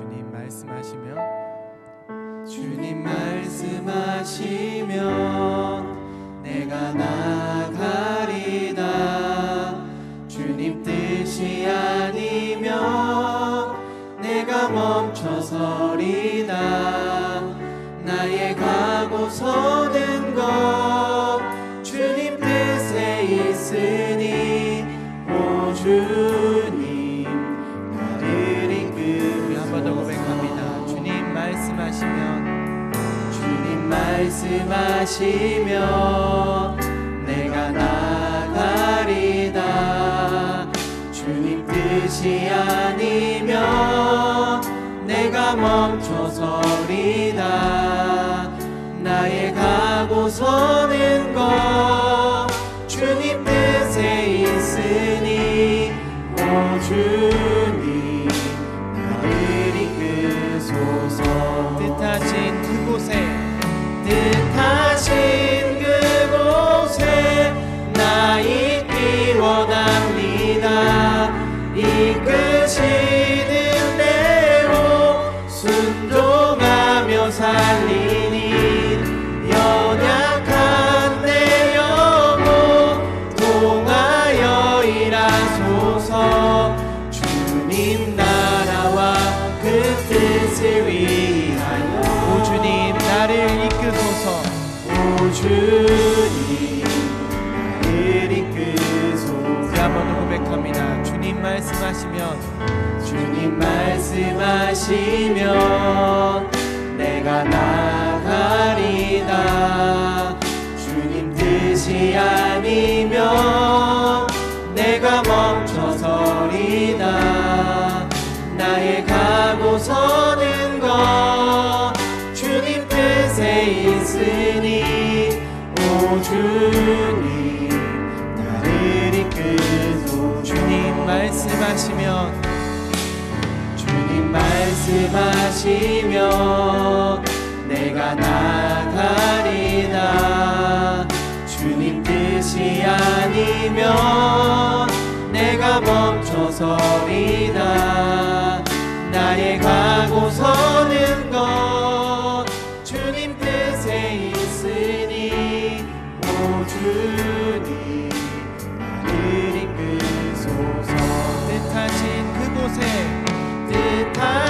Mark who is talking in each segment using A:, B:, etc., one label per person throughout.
A: 주님 말씀하시면
B: 주님 말씀하시면 내가 나가리다. 주님 뜻이 아니면 내가 멈춰서리다. 나의 가고 서는 것
A: 말씀하시면
B: 내가 나가리다. 주님 뜻이 아니면 내가 멈춰서리다. 나의 가고 서는 것
A: 말씀하시면
B: 주님 말씀하시면 내가 나가리다 주님 뜻이 아니면 내가 멈춰서리다 나의 가고 서
A: 말씀하시면
B: 주님 말씀하시면 내가 나가리다 주님 뜻이 아니면 내가 멈춰서리다 나의 가고 서는 뜻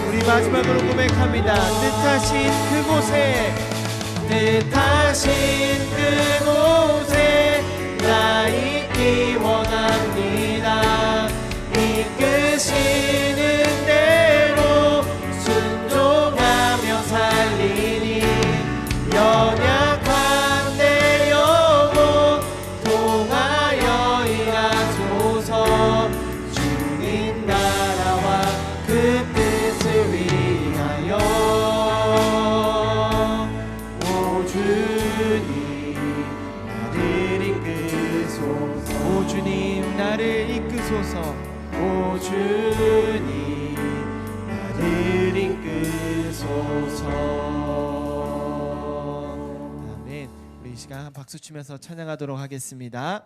A: 우리 마지막으로 고백합니다. 뜻하신 그곳에
B: 뜻하신 그곳에 나 있기 원합 주님 나를 이끄소서.
A: 오 주님 나를 이끄소서. 아멘. 우리 이 시간 박수 치면서 찬양하도록 하겠습니다.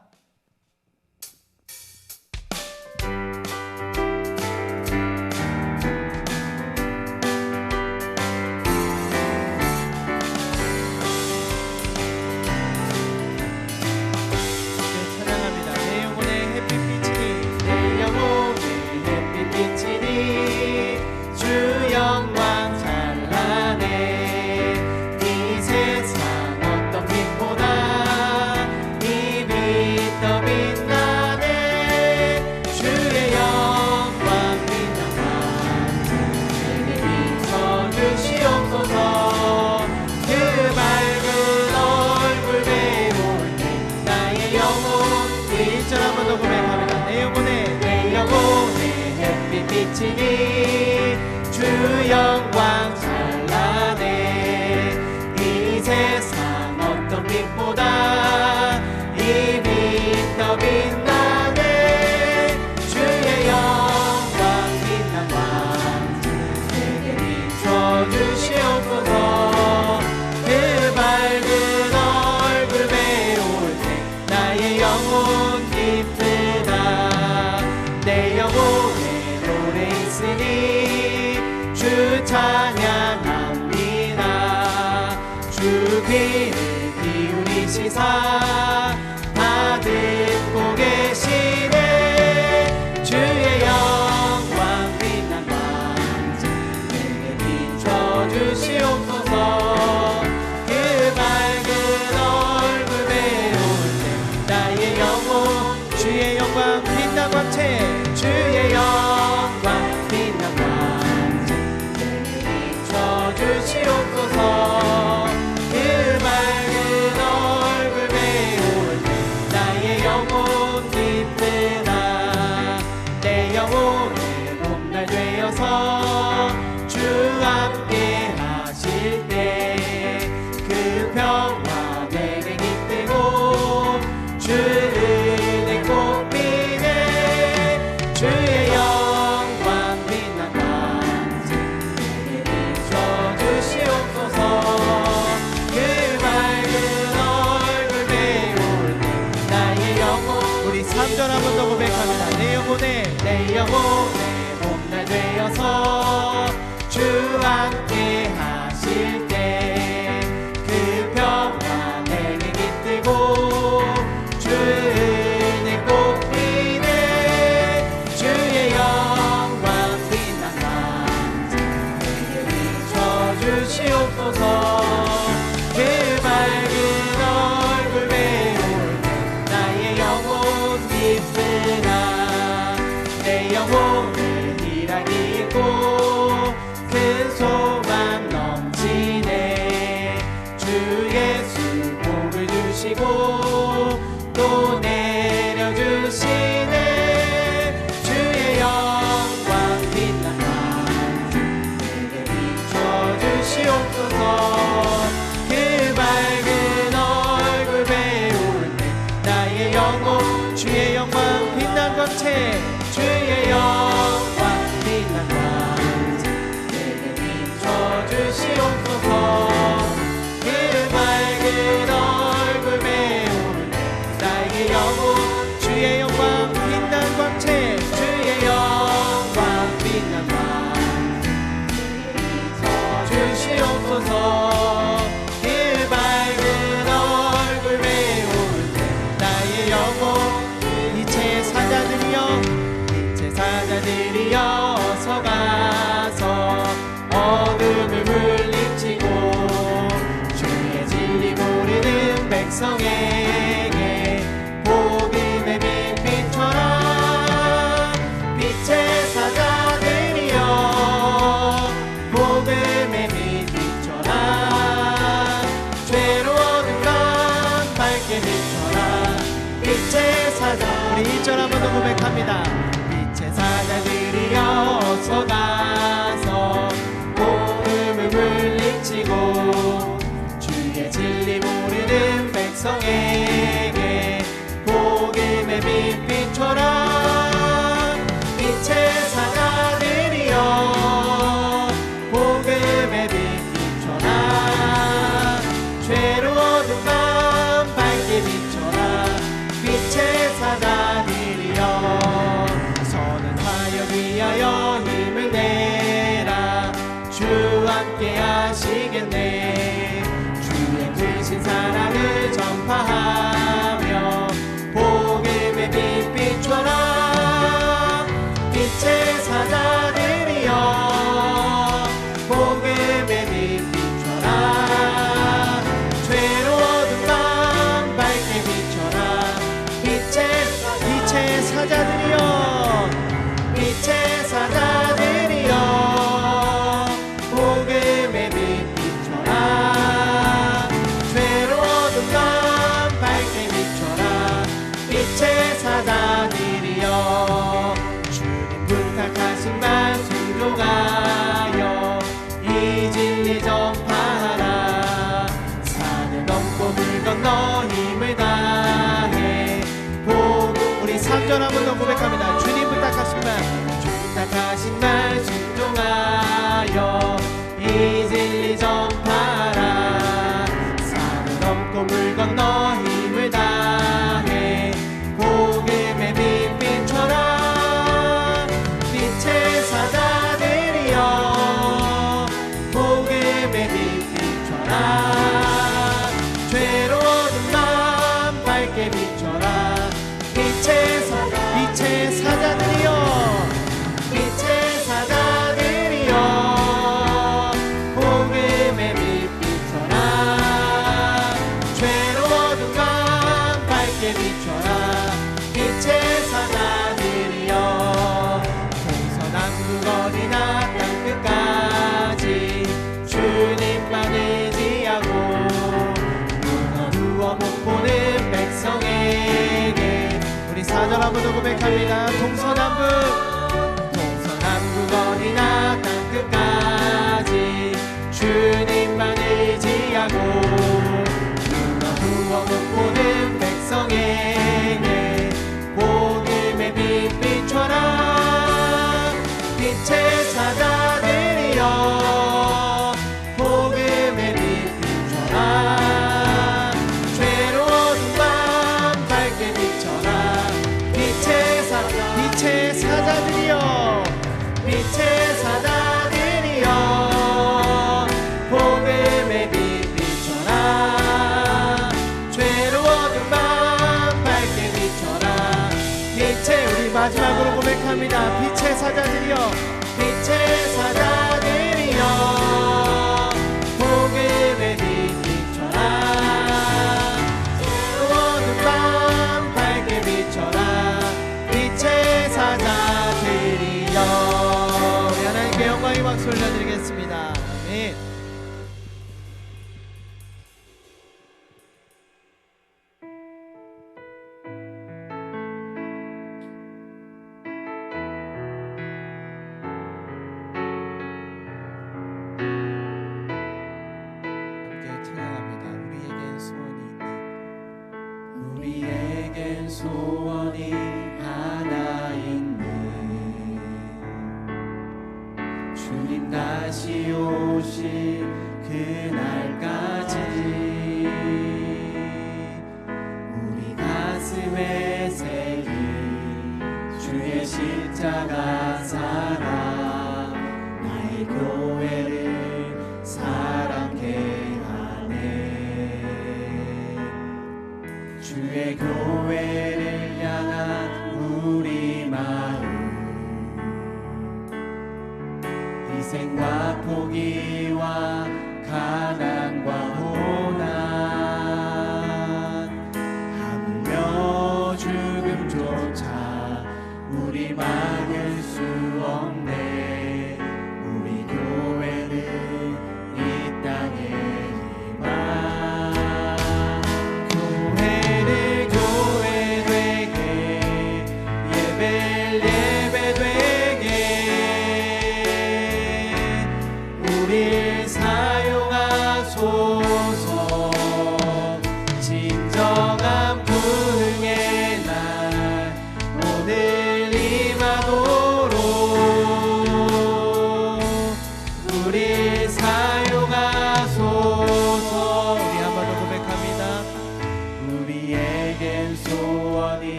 A: 감 사. 밝게 비춰라. 빛의 사자 우리 1절 한 번 더 고백합니다. 빛의 사자들이여 어서 가서 고음을 물리치고 주의 진리 모르는 백성에게 복음의 빛
B: 위하여 힘을 내라. 주 함께 하시겠네. 고백합니다. 동서남북. 동서남북 어디나 땅끝까지 주님만 의지하고 누가 부어 놓고는
C: 백성의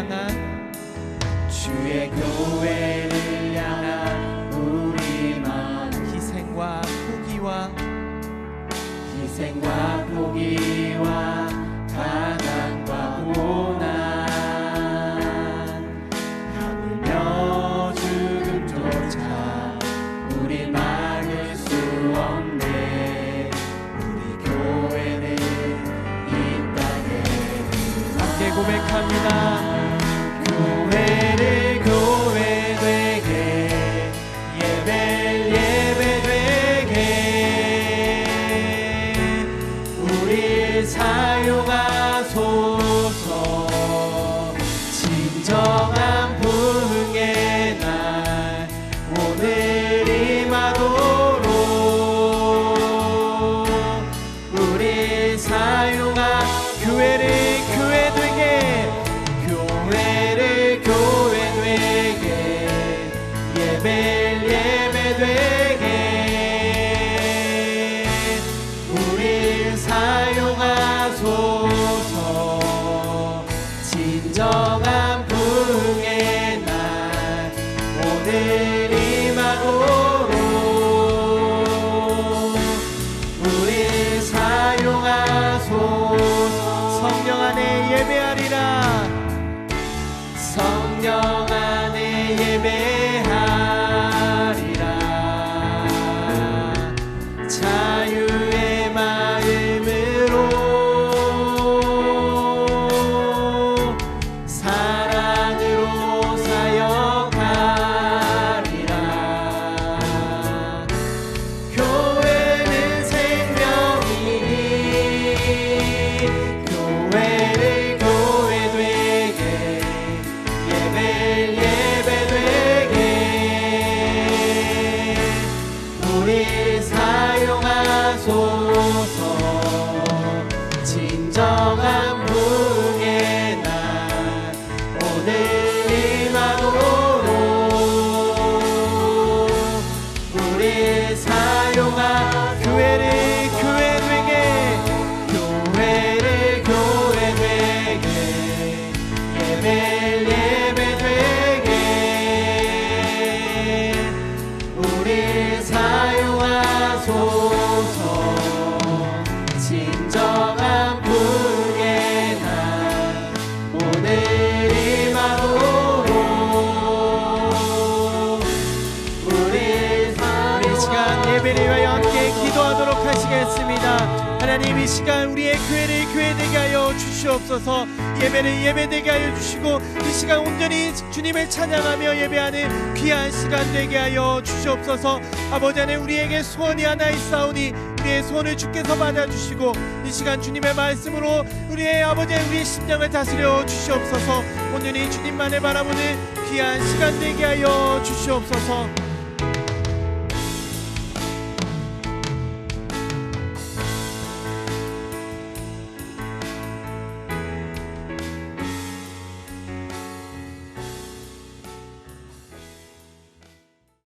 B: 향한
C: 주의 교회를 향한 우리 마음.
B: 희생과 포기와
C: 희생과 포기
B: 시간 우리의 교회를 교회되게 하여 주시옵소서. 예배를 예배되게 하여 주시고 이 시간 온전히 주님을 찬양하며 예배하는 귀한 시간 되게 하여 주시옵소서. 아버지 하나님 우리에게 소원이 하나 있사오니 우리의 소원을 주께서 받아주시고 이 시간 주님의 말씀으로 우리의 아버지 하나님 우리의 심령을 다스려 주시옵소서. 온전히 주님만을 바라보는 귀한 시간 되게 하여 주시옵소서